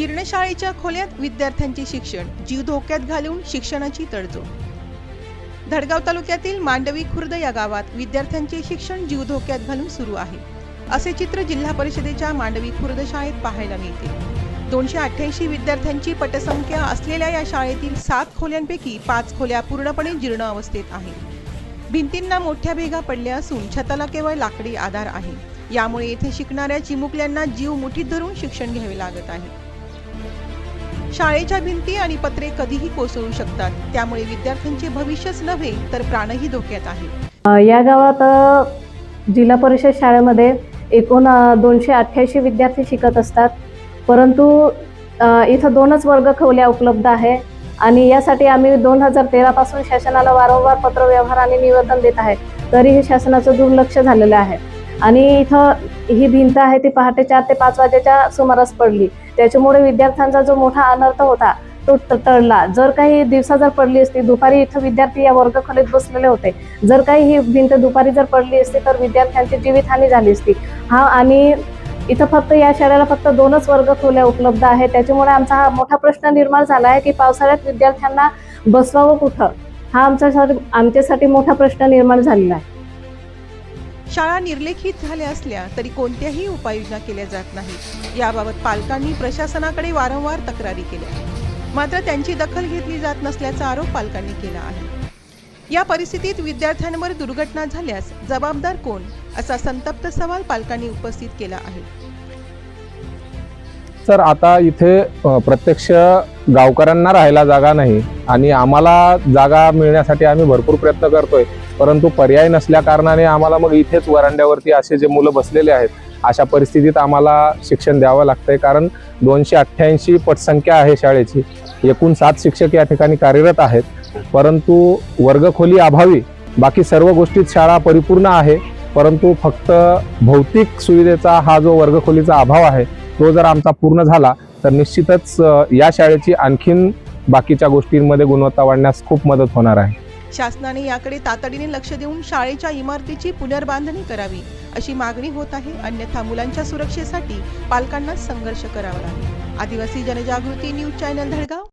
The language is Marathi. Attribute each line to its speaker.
Speaker 1: जीर्णशाळेच्या खोल्यात विद्यार्थ्यांचे शिक्षण जीव धोक्यात घालून शिक्षणाची तडजोड. धडगाव तालुक्यातील मांडवी खुर्द या गावात विद्यार्थ्यांचे शिक्षण जीव धोक्यात घालून सुरू आहे. असे चित्र जिल्हा परिषदेच्या मांडवी खुर्द शाळेत पाहायला मिळते. दोनशे अठ्ठ्याऐंशी विद्यार्थ्यांची पटसंख्या असलेल्या या शाळेतील सात खोल्यांपैकी पाच खोल्या पूर्णपणे जीर्ण अवस्थेत आहेत. भिंतींना मोठ्या भेगा पडल्या असून छताला केवळ लाकडी आधार आहे. यामुळे येथे शिकणाऱ्या चिमुकल्यांना जीव मुठीत धरून शिक्षण घ्यावे लागत आहे. शाळेच्या भिंती आणि पत्रे कधीही कोसळू शकतात. त्यामुळे विद्यार्थ्यांचे भविष्यच नव्हे तर प्राणही धोक्यात आहे.
Speaker 2: या गावात जिल्हा परिषद शाळेमध्ये एकूण दोनशे अठ्ठ्याऐंशी विद्यार्थी शिकत असतात. परंतु इथं दोनच वर्ग खवल्या उपलब्ध आहे आणि यासाठी आम्ही दोन हजार तेरापासून शासनाला वारंवार पत्रव्यवहार आणि निवेदन देत आहे. तरीही शासनाचं दुर्लक्ष झालेलं आहे. आणि इथं ही भिंत आहे ती पहाटे चार ते पाच वाजेच्या सुमारास पडली. त्याच्यामुळे विद्यार्थ्यांचा जो मोठा अनर्थ होता तो टळला. जर काही दिवसा जर पडली असती दुपारी इथं विद्यार्थी या वर्गखोलीत बसलेले होते. जर काही ही भिंत दुपारी जर पडली असती तर विद्यार्थ्यांची जीवितहानी झाली असती. हा आणि इथं फक्त या शाळेला फक्त दोनच वर्ग खोल्या उपलब्ध आहेत. त्याच्यामुळे आमचा हा मोठा प्रश्न निर्माण झाला आहे की पावसाळ्यात विद्यार्थ्यांना बसवावं कुठं? हा आमच्यासाठी आमच्यासाठी मोठा प्रश्न निर्माण झालेला आहे.
Speaker 1: शाळा निर्लेखित झाल्या असल्या तरी कोणत्याही उपाययोजना केल्या जात नाहीत. याबाबत पालकांनी प्रशासनाकडे वारंवार तक्रारी केल्या. मात्र त्यांची दखल घेतली जात नसल्याचा आरोप पालकांनी केला आहे. या परिस्थितीत विद्यार्थ्यांवर दुर्घटना झाल्यास जबाबदार कोण? असा संतप्त सवाल पालकांनी उपस्थित केला आहे.
Speaker 3: सर आता इथे प्रत्यक्ष गावकऱ्यांना राहायला जागा नाही आणि आम्हाला जागा मिळण्यासाठी आम्ही भरपूर प्रयत्न करतोय. परंतु पर्याय नसल्या कारणाने आम्हाला मग इथेच वरांड्यावरती असे जे मुलं बसलेले आहेत अशा परिस्थितीत आम्हाला शिक्षण द्यावं लागतंय. कारण दोनशे अठ्ठ्याऐंशी पटसंख्या आहे शाळेची. एकूण सात शिक्षक या ठिकाणी कार्यरत आहेत. परंतु वर्गखोली अभावी. बाकी सर्व गोष्टीत शाळा परिपूर्ण आहे. परंतु फक्त भौतिक सुविधेचा हा जो वर्गखोलीचा अभाव आहे तो जर आमचा पूर्ण झाला तर निश्चितच या शाळेची आणखीन बाकीच्या गोष्टींमध्ये गुणवत्ता वाढण्यास खूप मदत होणार आहे.
Speaker 1: शासनाने याकडे तातडीने लक्ष देऊन शाळेच्या इमारतीची पुनर्बांधणी करावी अशी मागणी होत आहे. अन्यथा मुलांच्या सुरक्षेसाठी पालकांना संघर्ष करावा लागेल. आदिवासी जनजागृती न्यूज चॅनल धडगाव.